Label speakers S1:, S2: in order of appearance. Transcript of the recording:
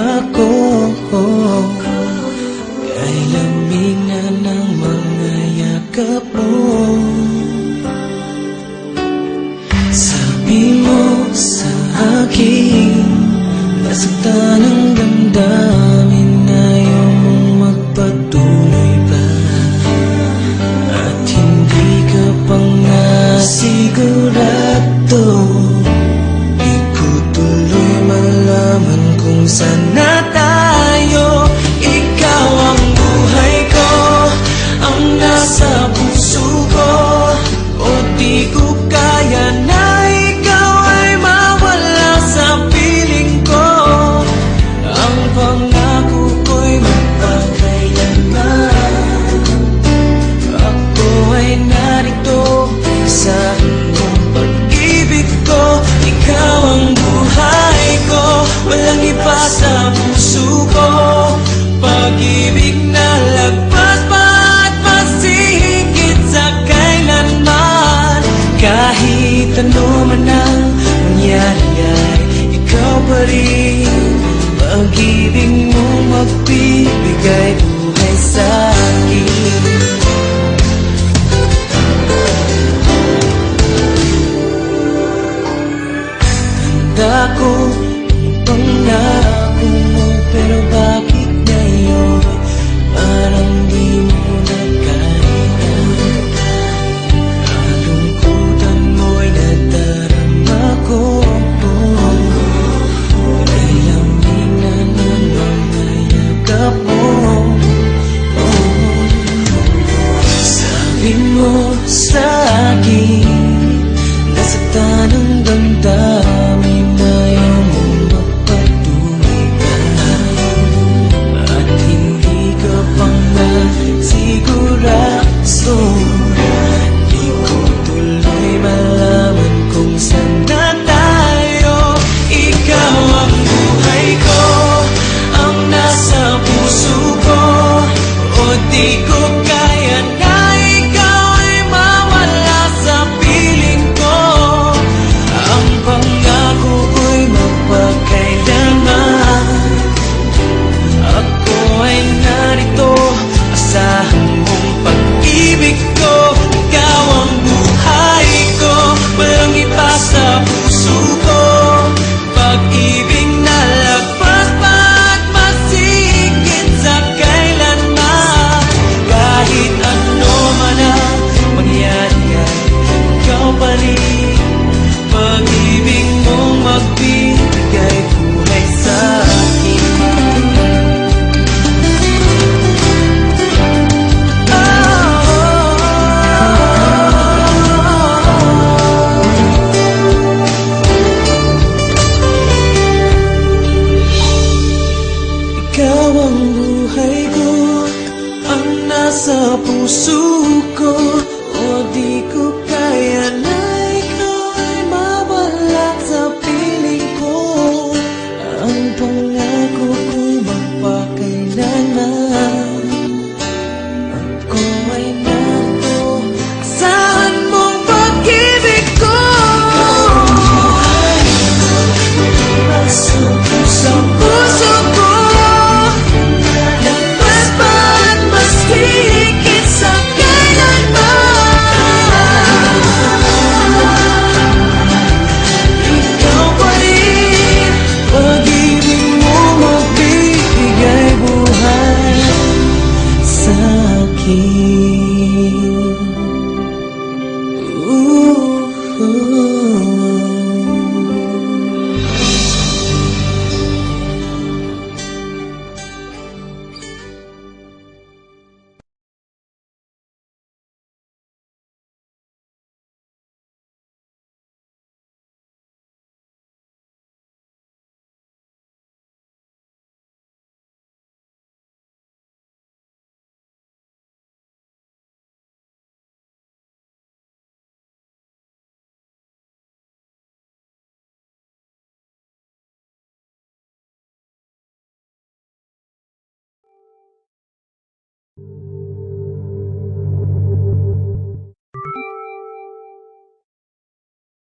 S1: ako Kay lamingan ng mga yakap mo. Sabi mo sa akin Nasaktan ang damdamin na ayaw magpatuloy pa. At hindi ka pang nasigurado. pag-ibig mo magbibigay buhay sa akin. Tanda ko México. soon.